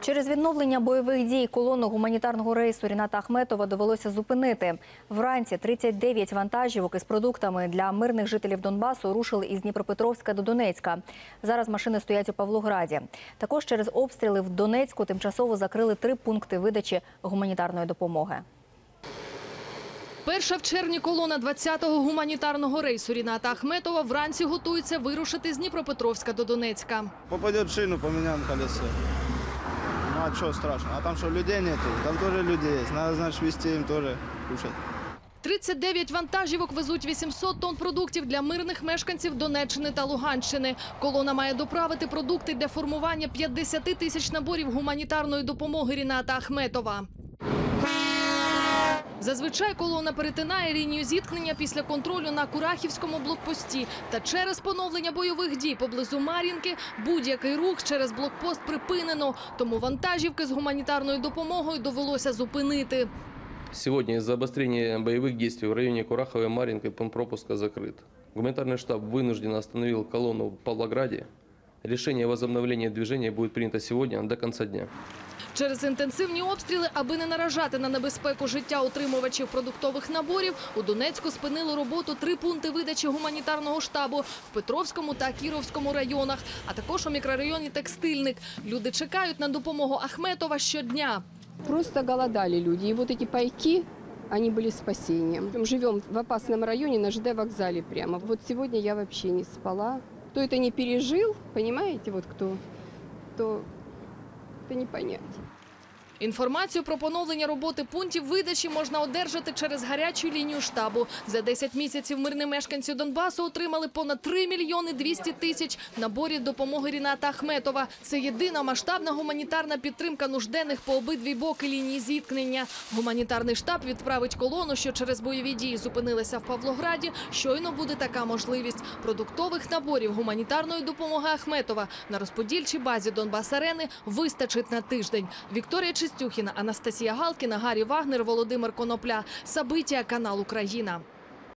Через відновлення бойових дій колону гуманітарного рейсу Ріната Ахметова довелося зупинити. Вранці 39 вантажівок із продуктами для мирних жителів Донбасу рушили із Дніпропетровська до Донецька. Зараз машини стоять у Павлограді. Також через обстріли в Донецьку тимчасово закрили три пункти видачі гуманітарної допомоги. Перша в червні колона 20-го гуманітарного рейсу Ріната Ахметова вранці готується вирушити з Дніпропетровська до Донецька. Попадет в шину, поменяем колесо. А что страшно? А там что, людей нету? Там тоже люди есть. Надо, значит, везти им тоже кушать. 39 вантажівок везуть 800 тонн продуктів для мирних мешканців Донеччини та Луганщини. Колона має доправити продукти для формування 50 тисяч наборів гуманітарної допомоги Ріната Ахметова. Зазвичай колона перетинає лінію зіткнення після контролю на Курахівському блокпості. Та через поновлення бойових дій поблизу Мар'їнки будь-який рух через блокпост припинено. Тому вантажівки з гуманітарною допомогою довелося зупинити. Сегодня из-за обострения боевых действий в районе Кураховой и Маринки пункт пропуска закрыт. Гуманитарный штаб вынужденно остановил колонну в Павлограде. Решение о возобновлении движения будет принято сегодня до конца дня. Через інтенсивні обстріли, аби не наражати на небезпеку життя отримувачів продуктових наборів, у Донецьку спинили роботу три пункти видачі гуманітарного штабу в Петровському та Кіровському районах, а також у мікрорайоні Текстильник. Люди чекають на допомогу Ахметова щодня. Просто голодали люди. И вот эти пайки, они были спасением. Живем в опасном районе на ЖД вокзале прямо. Вот сегодня я вообще не спала. Кто это не пережил, понимаете, вот кто, то это не понять. Інформацію про поновлення роботи пунктів видачі можна одержати через гарячу лінію штабу. За 10 місяців мирні мешканці Донбасу отримали понад 3 мільйони 200 тисяч наборів допомоги Ріната Ахметова. Це єдина масштабна гуманітарна підтримка нужденних по обидві боки лінії зіткнення. Гуманітарний штаб відправить колону, що через бойові дії зупинилася в Павлограді. Щойно буде така можливість. Продуктових наборів гуманітарної допомоги Ахметова на розподільчій базі Донбас-Арени вистачить на тиждень. Вікторія Чистюхіна, Анастасія Галкіна, Гаррі Вагнер, Володимир Конопля. Сабиття, канал Україна.